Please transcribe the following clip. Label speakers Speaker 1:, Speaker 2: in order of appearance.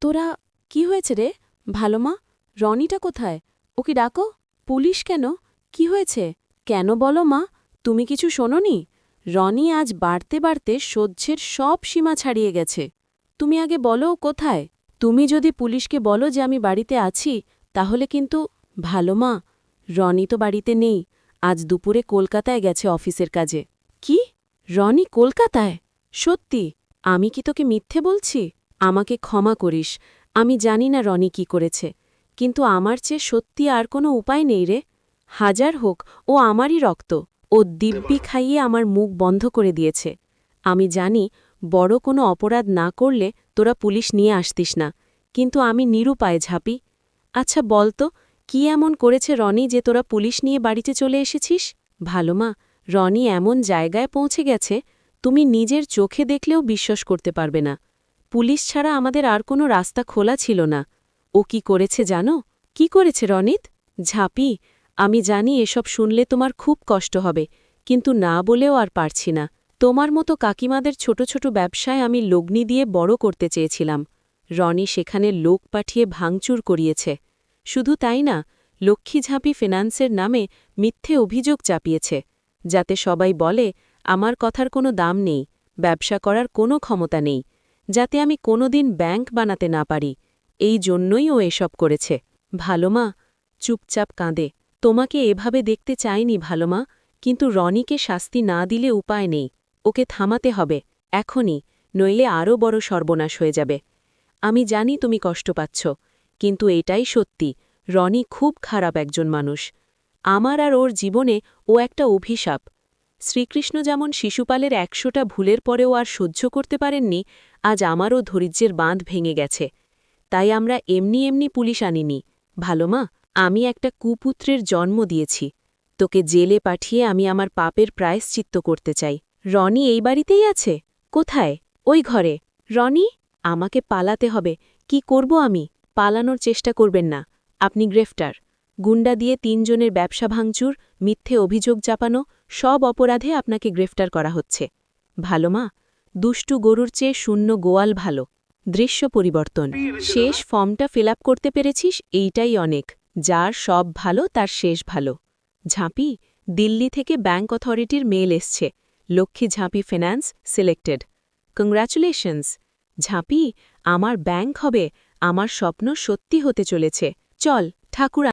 Speaker 1: তোরা কি হয়েছে রে? ভালো মা, রনিটা কোথায়? ওকে ডাকো। পুলিশ কেন? কি হয়েছে? কেন বলো মা, তুমি কিছু শোনোনি? রনি আজ বাড়তে বাড়তে সহ্যের সব সীমা ছাড়িয়ে গেছে। তুমি আগে বলো কোথায়। তুমি যদি পুলিশকে বলো যে আমি বাড়িতে আছি, তাহলে কিন্তু ভালো মা, রনি তো বাড়িতে নেই। আজ দুপুরে কলকাতায় গেছে অফিসের কাজে। কি? রনি কলকাতায়? সত্যি? আমি কি তোকে মিথ্যে বলছি? আমাকে ক্ষমা করিস। আমি জানি না রনি কি করেছে। কিন্তু আমার চেয়ে সত্যি আর কোনো উপায় নেই রে। হাজার হোক, ও আমারই রক্ত। ও দিব্যি খাইয়ে আমার মুখ বন্ধ করে দিয়েছে। আমি জানি, বড় কোনো অপরাধ না করলে তোরা পুলিশ নিয়ে আসতিস না। কিন্তু আমি নিরুপায়, ঝাঁপি। আচ্ছা বল তো, কি এমন করেছে রনি যে তোরা পুলিশ নিয়ে বাড়িতে চলে এসেছিস? ভালো মা, রনি এমন জায়গায় পৌঁছে গেছে, তুমি নিজের চোখে দেখলেও বিশ্বাস করতে পারবে না। পুলিশ ছাড়া আমাদের আর কোনো রাস্তা খোলা ছিল না। ও কি করেছে জানো? কি করেছে রনিত? ঝাঁপি, আমি জানি এসব শুনলে তোমার খুব কষ্ট হবে, কিন্তু না বলেও আর পারছি না। তোমার মতো কাকিমাদের ছোট ছোট ব্যবসায় আমি লগ্নি দিয়ে বড় করতে চেয়েছিলাম। রনি সেখানে লোক পাঠিয়ে ভাঙচুর করিয়েছে। শুধু তাই না, লক্ষ্মী ঝাঁপি ফিন্যান্সের নামে মিথ্যে অভিযোগ চাপিয়েছে। যাতে সবাই বলে, আমার কথার কোনো দাম নেই, ব্যবসা করার কোনো ক্ষমতা নেই। যাতে আমি কোনোদিন ব্যাংক বানাতে না পারি। এই জন্যই ও এসব করেছে। ভালো মা, চুপচাপ কাঁদে। তোমাকে এভাবে দেখতে চাইনি ভালো মা, কিন্তু রনিকে শাস্তি না দিলে উপায় নেই। ওকে থামাতে হবে, এখনই, নইলে আরও বড় সর্বনাশ হয়ে যাবে। আমি জানি তুমি কষ্ট পাচ্ছ, কিন্তু এটাই সত্যি, রনি খুব খারাপ একজন মানুষ। আমার আর ওর জীবনে ও একটা অভিশাপ। শ্রীকৃষ্ণ যেমন শিশুপালের একশোটা ভুলের পরেও আর সহ্য করতে পারেননি, আজ আমারও ধৈর্যের বাঁধ ভেঙে গেছে। তাই আমরা এমনি এমনি পুলিশ আনিনি। ভালো মা, আমি একটা কুপুত্রের জন্ম দিয়েছি। তোকে জেলে পাঠিয়ে আমি আমার পাপের প্রায়শ্চিত্ত করতে চাই। রনি এই বাড়িতেই আছে? কোথায়? ওই ঘরে। রনি, আমাকে পালাতে হবে। কি করব আমি? পালানোর চেষ্টা করবেন না। আপনি গ্রেফটার গুন্ডা দিয়ে তিনজনের ব্যবসা ভাঙচুর, মিথ্যে অভিযোগ চাপানো, সব অপরাধে আপনাকে গ্রেফতার করা হচ্ছে। ভালো মা, দুষ্টু গরুর চেয়ে শূন্য গোয়াল ভালো। দৃশ্য পরিবর্তন। শেষ ফর্মটা ফিল করতে পেরেছিস, এইটাই অনেক। যার সব ভালো, তার শেষ ভালো। ঝাঁপি, দিল্লি থেকে ব্যাংক অথরিটির মেল এসছে। Lakshmi Jhapi finance selected. Congratulations Jhapi, আমার ব্যাংক হবে, আমার স্বপ্ন সত্যি হতে চলেছে। চল, ঠাকুর